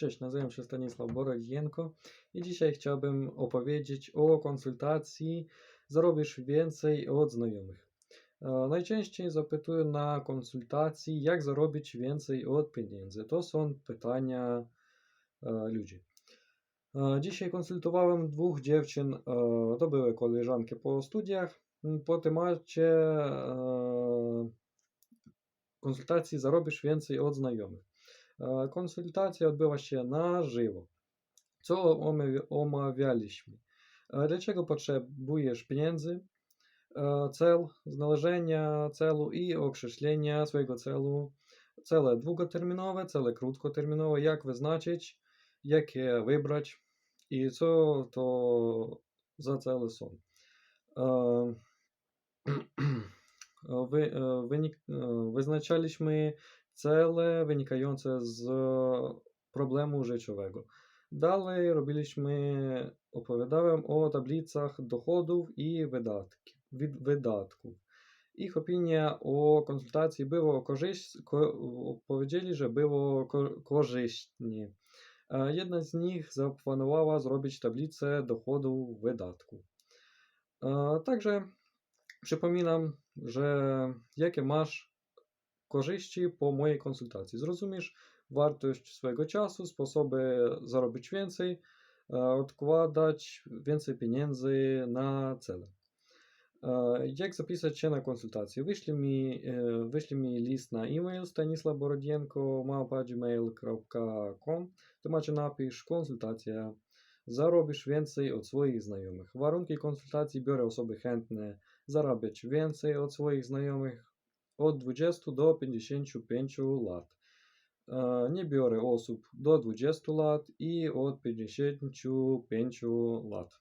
Cześć, nazywam się Stanisław Borodzienko i dzisiaj chciałbym opowiedzieć o konsultacji Zarobisz więcej od znajomych. E, Najczęściej zapytuję na konsultacji, jak zarobić więcej od pieniędzy. To są pytania e, ludzi. E, Dzisiaj konsultowałem dwóch dziewczyn, to były koleżanki po studiach, po temacie konsultacji Zarobisz więcej od znajomych. E, Konsultacja odbyła się na żywo. Co omawialiśmy? E, Dlaczego potrzebujesz pieniędzy? E, Cel, znalezienia celu i określenia swojego celu. Cele długoterminowe, cele krótkoterminowe, jak wyznaczyć, jakie wybrać i co to za cele są. E, Wy, e, wynik, e, wyznaczaliśmy i wydatki, wid- wydatków. Ich opinia o konsultacji było korzyść, ko, powiedzieli, że było ko, korzystnie. E, Jedna z nich zaplanowała zrobić tablicę dochodów, wydatków. E, Także przypominam, że jakie masz korzyści po mojej konsultacji. Zrozumiesz wartość swojego czasu, sposoby zarobić więcej, e, odkładać więcej pieniędzy na cele. E, Jak zapisać się na konsultację? Wyślij mi, e, wyślij mi list na e-mail stanislavborodienko.gmail.com W temacie napisz konsultacja. Zarobisz więcej od swoich znajomych. Warunki konsultacji biorę osoby chętne zarabiać więcej od swoich znajomych od 20 do 55 lat. E, Nie biorę osób do 20 lat i od 55 lat.